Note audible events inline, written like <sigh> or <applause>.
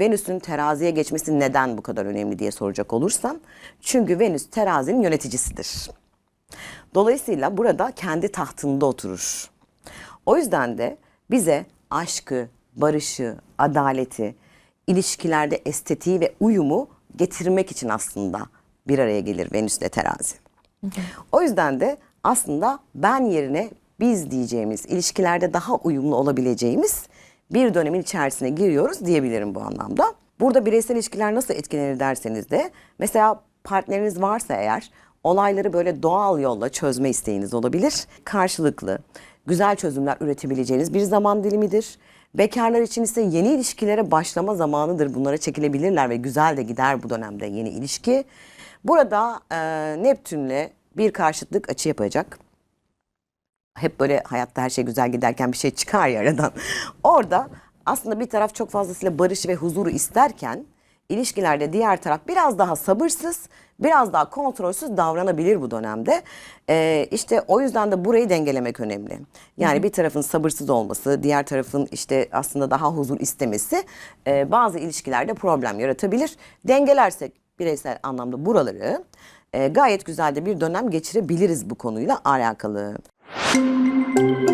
Venüs'ün teraziye geçmesi neden bu kadar önemli diye soracak olursan. Çünkü Venüs terazinin yöneticisidir. Dolayısıyla burada kendi tahtında oturur. O yüzden de bize aşkı, barışı, adaleti, ilişkilerde estetiği ve uyumu getirmek için aslında bir araya gelir Venüs ile terazi. O yüzden de aslında ben yerine biz diyeceğimiz, ilişkilerde daha uyumlu olabileceğimiz bir dönemin içerisine giriyoruz diyebilirim bu anlamda. Burada bireysel ilişkiler nasıl etkilenir derseniz de mesela partneriniz varsa eğer olayları böyle doğal yolla çözme isteğiniz olabilir. Karşılıklı güzel çözümler üretebileceğiniz bir zaman dilimidir. Bekarlar için ise yeni ilişkilere başlama zamanıdır. Bunlara çekilebilirler ve güzel de gider bu dönemde yeni ilişki. Burada e, Neptün'le bir karşıtlık açı yapacak. Hep böyle hayatta her şey güzel giderken bir şey çıkar ya aradan. <laughs> Orada aslında bir taraf çok fazlasıyla barış ve huzuru isterken ilişkilerde diğer taraf biraz daha sabırsız, biraz daha kontrolsüz davranabilir bu dönemde. Ee, işte o yüzden de burayı dengelemek önemli. Yani bir tarafın sabırsız olması, diğer tarafın işte aslında daha huzur istemesi e, bazı ilişkilerde problem yaratabilir. Dengelersek bireysel anlamda buraları e, gayet güzel de bir dönem geçirebiliriz bu konuyla alakalı. Thank you.